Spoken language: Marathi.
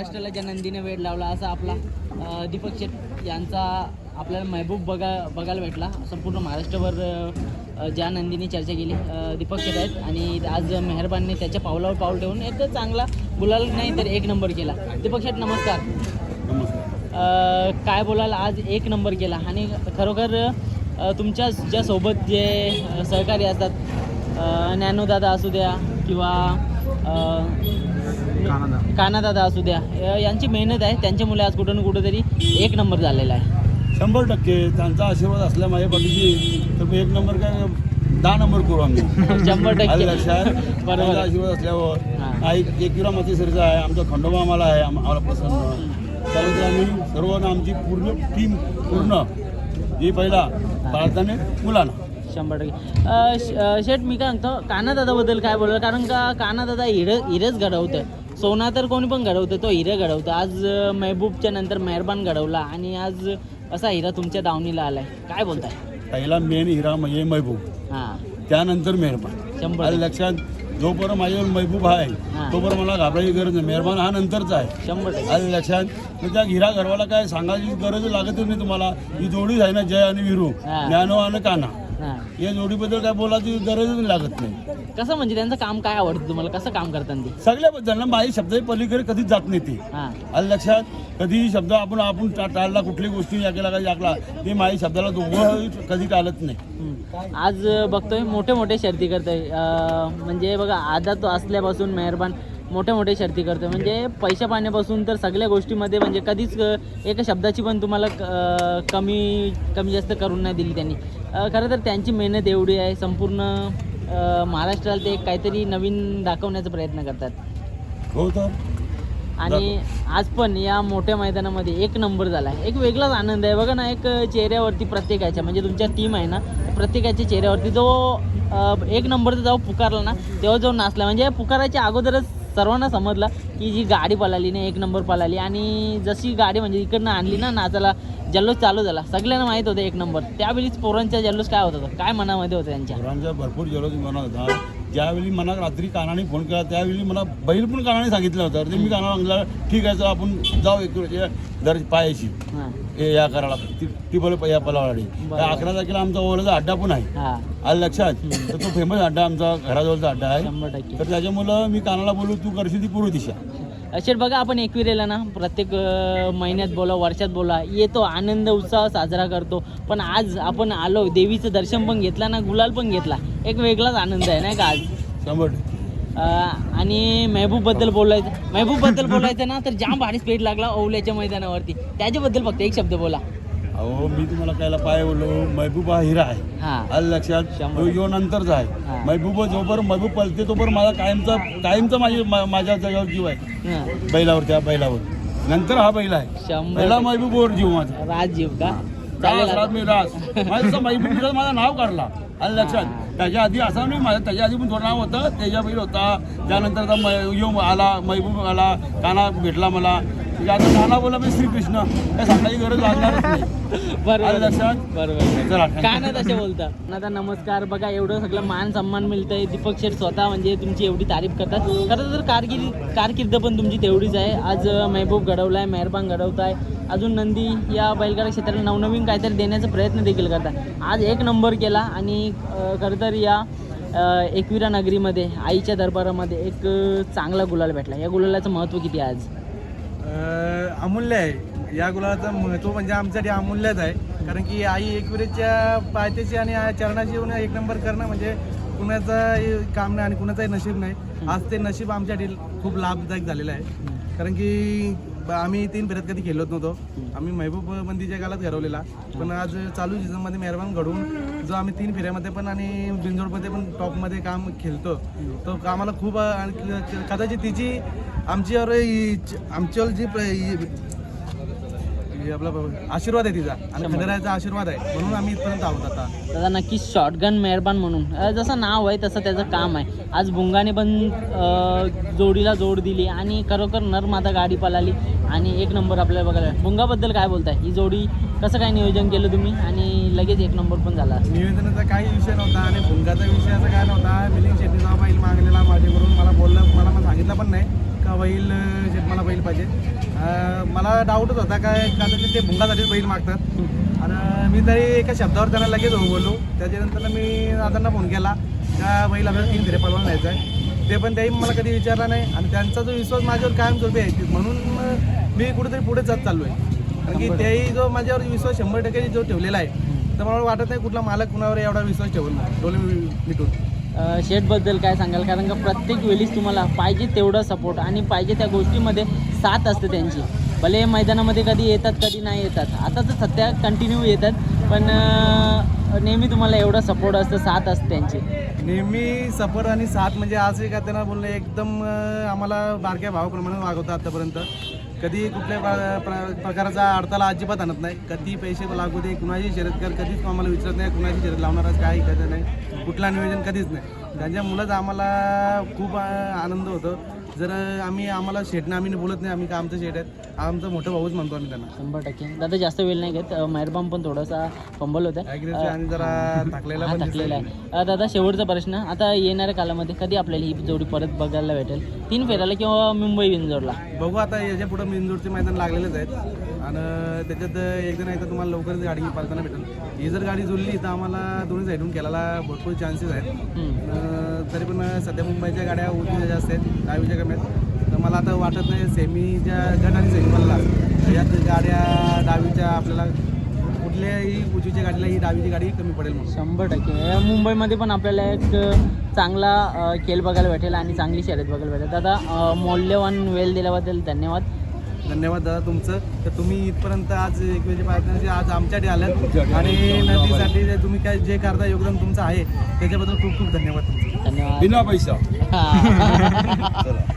महाराष्ट्राला ज्या नंदीने वेळ लावला असा आपला दीपक शेट यांचा आपल्याला महबूब बघा बघायला भेटला. संपूर्ण महाराष्ट्रभर ज्या नंदीने चर्चा केली दीपक शेट आहेत. आणि आज मेहरबानने त्याच्या पावलावर पाऊल ठेवून एक चांगला गुलाल नाही तर एक नंबर केला. दीपक शेट नमस्कार. नमस्कार काय बोलाल? आज एक नंबर केला. आणि खरोखर तुमच्या ज्या सोबत जे सहकारी असतात नॅनोदादा असू द्या किंवा कानादादा. असू द्या. यांची मेहनत आहे. त्यांच्या मुले आज कुठं ना कुठंतरी एक नंबर झालेला आहे. शंभर टक्के त्यांचा आशीर्वाद असल्या माझ्या पाठीशी तर मी एक नंबर काय दहा नंबर करू आम्ही. शंभर टक्के. लक्षात? आशीर्वाद असल्यावर. आई एकविरा मातीसरीचा आहे. आमचा खंडोबा आम्हाला आहे. आम- आम्हाला प्रसन्न. त्यानंतर आम्ही. सर्वांना आमची पूर्ण टीम पूर्ण. ही पहिला भारताने मुलांना. शंभर टक्के. शेठ मी काय सांगतो कानादादाबद्दल काय बोललं कारण का कानादादा हिरं हिरच घडवतं सोना तर कोणी पण घडवतं तो हिरं घडवतं आज महबूबच्या नंतर मेहरबान घडवला आणि आज असा हिरा तुमच्या दावणीला आलाय. काय बोलताय? पहिला मेन हिरा म्हणजे महबूब. हां. त्यानंतर मेहरबान. शंभर लक्षात जोपर्यंत माझ्यावर महबूब आहे. तोपर्यंत मला घाबरायची गरज नाही. मेहरबान हा नंतरचा आहे. शंभर टक्के. आलं लक्षात तर त्या हिरा गरवाला काय सांगायची गरज लागतच नाही तुम्हाला. ही जोडीच आहे ना जय आणि विरू. हा. ज्ञानो आणि काना. या जोडीबद्दल काय बोलायची गरजच लागत नाही. कसं म्हणजे त्यांचं काम काय आवडतं तुम्हाला? कसं काम करतात ते? सगळ्याबद्दल माझी शब्द पलीकडे कधीच जात नाही ती. हां. आलं लक्षात? कधीही शब्द आपण आपण टा- टाळला कुठली गोष्टी याकेला काही याकला ती माझी शब्दाला दोघं कधी टाळत नाही. हम्म. आज बघतोय मोठे मोठे शर्ती करतोय. अं, म्हणजे बघा आधा तो असल्यापासून मेहरबान मोठे मोठे शर्ती करतोय. म्हणजे पैशा पाण्यापासून तर सगळ्या गोष्टीमध्ये म्हणजे कधीच एका शब्दाची पण तुम्हाला कमी कमी जास्त करून नाही दिली त्यांनी. खरं तर त्यांची मेहनत एवढी आहे संपूर्ण महाराष्ट्राला ते काहीतरी नवीन दाखवण्याचा प्रयत्न करतात. हो तर. आणि आज पण या मोठ्या मैदानामध्ये एक नंबर झाला. आहे एक वेगळाच आनंद आहे. बघा ना एक चेहऱ्यावरती प्रत्येकाच्या म्हणजे तुमच्या टीम आहे ना प्रत्येकाच्या चेहऱ्यावरती जो एक नंबरचा जेव्हा पुकारला ना तेव्हा जो नाचला म्हणजे पुकाराच्या अगोदरच सर्वांना समजलं की जी गाडी पळाली ना एक नंबर पळाली. आणि जशी गाडी म्हणजे इकडनं आणली ना नाचाला जल्लोष चालू झाला. सगळ्यांना माहीत होतं एक नंबर. त्यावेळीच पोरांचा जल्लोष काय होत होता? काय मनामध्ये होतं त्यांच्या? पोरांच्या भरपूर जलोज मनात होता. ज्यावेळी मला रात्री कानाने फोन केला त्यावेळी मला बैल पण कानाने सांगितलं होतं. ते मी कानाला सांगितलं ठीक आहे चल आपण जाऊ एक दर पायाशी. हां या करायला ती ती बोल या पलावाडी. त्या अकरा तारखेला आमचा ओलाचा अड्डा पण आहे. हां. आलं लक्षात? तर तो फेमस अड्डा आमचा घराजवळचा अड्डा आहे. शंभर टक्के. तर त्याच्यामुळं मी कानाला बोलू तू करशील ती पूर्व दिशा. अशेट बघा आपण एकविरेला ना प्रत्येक अं, महिन्यात बोला वर्षात बोला येतो आनंद उत्साह साजरा करतो. पण आज आपण आलो देवीचं दर्शन पण घेतलं ना गुलाल पण घेतला. एक वेगळाच आनंद आहे नाही का आज? शंभर टक्के. अं, आणि महबूबबद्दल बोलायचं महबूबबद्दल बोलायचं ना तर जाम भारी स्पीड लागला ओवल्याच्या मैदानावरती. त्याच्याबद्दल फक्त एक शब्द बोला. अहो मी तुम्हाला कायला पाय बोललो महबूब हा हिरा आहे. हां. आलं लक्षात? शंभर. तो यो नंतरचा हा. आहे महबूब जोपर्यंत महबूब पलते तोपर्यंत माझा कायमचा कायमचा माझी मा- माझ्या जागेवर जीव आहे. हां. बैलावर त्या बैलावर. नंतर हा बैल आहे. शंभर. पहिला महबूबवर जीव माझा. राजजीव का? रास चालेल रास आता. मी रास माझं महबूब माझं नाव काढला. आणि लक्षात त्याच्या आधी असं नाही माझं त्याच्या आधी पण थोडं नाव होतं त्याच्या बैल होता. त्यानंतर आता मै- यो आला महबूब आला काना भेटला मला. म्हणजे काना बोला मी श्रीकृष्ण. काय सांगायची गरज लागणारच नाही. आलं बरोबर लक्षात? बरोबर. चला काय तसे बोलता आता नमस्कार. बघा एवढं सगळं मान सन्मान मिळतंय. दीपक शेठ स्वतः म्हणजे तुमची एवढी तारीफ करतात. खरं तर कारकीर्द कारकीर्द पण तुमची तेवढीच आहे. आज महबूब घडवलाय मेहरबान घडवताय. अजून नंदी या बैलगाडा क्षेत्राला नवनवीन काहीतरी देण्याचा प्रयत्न देखील करतात. आज एक नंबर केला आणि खरं तर या एकविरा नगरीमध्ये आईच्या दरबारामध्ये एक चांगला गुलाल भेटला. या गुलालाचं महत्त्व किती आहे आज? अमूल्य आहे. या गुलाबाचं महत्त्व म्हणजे आमच्यासाठी अमूल्यच आहे. कारण की आई एकविरेच्या पायथ्याशी आणि चरणाची चरणाशी येऊन एक नंबर करणं म्हणजे कुणाचं काम नाही आणि कुणाचंही नशीब नाही. आज ते नशीब आमच्यासाठी खूप लाभदायक झालेलं आहे. कारण की ब- आम्ही तीन फेऱ्यात कधी खेळत नव्हतो. आम्ही महबूब बंदीच्या काळात घडवलेला पण आज चालू सीझनमध्ये मेहरबान घडून जो आम्ही तीन फेऱ्यामध्ये पण आणि बिंजोडमध्ये पण टॉपमध्ये काम खेळतो. तो आम्हाला खूप अ, आणि क- कदाचित तिची आमच्यावर ही- आमच्यावर जी प्र- ही आपला आशीर्वाद आहे तिचा. आणि खंडेरायाचा आशीर्वाद आहे. म्हणून आम्ही इथपर्यंत आहोत आता. दादा नक्कीच शॉटगन मेहरबान म्हणून. अं, जसं नाव आहे तसं त्याचं काम आहे. आज भुंगाने पण अं, जोडीला जोड दिली आणि खरोखर नरमाता गाडी पळाली. आणि एक नंबर आपल्याला बघायला. भुंगाबद्दल काय बोलताय? ही जोडी कसं काय नियोजन केलं तुम्ही? आणि लगेच एक नंबर पण झाला. निवेदनाचा काही विषय नव्हता आणि भुंगाचा विषय असा काय नव्हता. मिलिंद शेट्टीचा बैल मागलेला माझ्याकडून. मला बोललं मला पण सांगितलं पण नाही का बैल शेट मला बैल पाहिजे. मला डाऊटच होता काय का तर ते भुंगासाठीच बैल मागतात. आणि मी तरी एका शब्दावर त्यांना लगेच हो बोललो. त्याच्यानंतर मी दादांना फोन केला. का बैल आपल्याला तीन फेरे पलवायला जायचं आहे. ते पण त्याही मला कधी विचारला नाही. आणि त्यांचा जो विश्वास माझ्यावर कायम झोपे आहे म्हणून मी कुठेतरी पुढे जात चाललो आहे कारण की त्याही जो माझ्यावर विश्वास शंभर टक्के जो ठेवलेला आहे तर मला वाटत नाही कुठला मालक कुणावर एवढा विश्वास ठेवून डोले मिटून. शेटबद्दल काय सांगाल? कारण का प्रत्येक वेळीच तुम्हाला पाहिजे तेवढा सपोर्ट आणि पाहिजे त्या गोष्टीमध्ये साथ असते त्यांची. भले मैदानामध्ये कधी येतात कधी नाही येतात. आता तर सध्या कंटिन्यू येतात. पण नेहमी तुम्हाला एवढा सपोर्ट असतं साथ असते त्यांची. नेहमी सफर आणि साथ म्हणजे आज एक त्यांना बोलणं एकदम अं, आम्हाला बारक्या भावाप्रमाणे वागवतात आतापर्यंत. कधी कुठल्या प्र- प्र- प्रकारचा अडथळा अजिबात आणत नाही. कधी पैसे लागू दे कुणाची शर्यत कर कधीच आम्हाला विचारत नाही कुणाची शर्यत लावणारच काय करत नाही. कुठला नियोजन कधीच नाही. त्यांच्यामुळंच आम्हाला खूप अं, आनंद होतो. जर आम्ही आम्हाला शेटनं आम्ही बोलत नाही आम्ही का आमचं शेट आहेत आमचं मोठं भाऊच म्हणतो आम्ही त्यांना. शंभर टक्के. दादा जास्त वेळ नाही घेत. मेहरबान पण थोडासा फंबल होता Aggressive आणि जरा थकलेला हा पण थकलेला दिसतोय. आहे. अ, दादा शेवटचा प्रश्न. आता येणाऱ्या कालामध्ये कधी आपल्याला ही जोडी परत बघायला भेटेल? तीन फेराला किंवा मुंबई विंजोडला बघू आता याच्यापुढे मिंजोडचे मैदान लागलेलेच आहेत आणि त्याच्यात एकदा नाही तर तुम्हाला लवकरच गाडी पालताना भेटेल. ही जर गाडी जुळली तर आम्हाला दोन्ही साईडून खेळायला भरपूर चान्सेस आहेत. तरी पण सध्या मुंबईच्या गाड्या उजवीच्या जास्त आहेत डावीच्या कमी आहेत. तर मला आता वाटत नाही सेमीच्या गट आणि सेमीमधला यात गाड्या डावीच्या आपल्याला कुठल्याही उजवीच्या गाडीला ही डावीची गाडी कमी पडेल म्हणून. शंभर टक्के. मुंबईमध्ये पण आपल्याला एक चांगला खेळ बघायला भेटेल आणि चांगली शर्यत बघायला भेटेल. दादा अ, मौल्यवान वेळ दिल्याबद्दल धन्यवाद. धन्यवाद दादा तुमचं. तर तुम्ही इथपर्यंत आज एकमेकांच्या पार्टनरशी आज आमच्यासाठी आल्यात. आणि नदीसाठी जे तुम्ही काय जे करता योगदान तुमचं आहे त्याच्याबद्दल खूप खूप धन्यवाद तुमचं. धन्यवाद. बिना पैसा.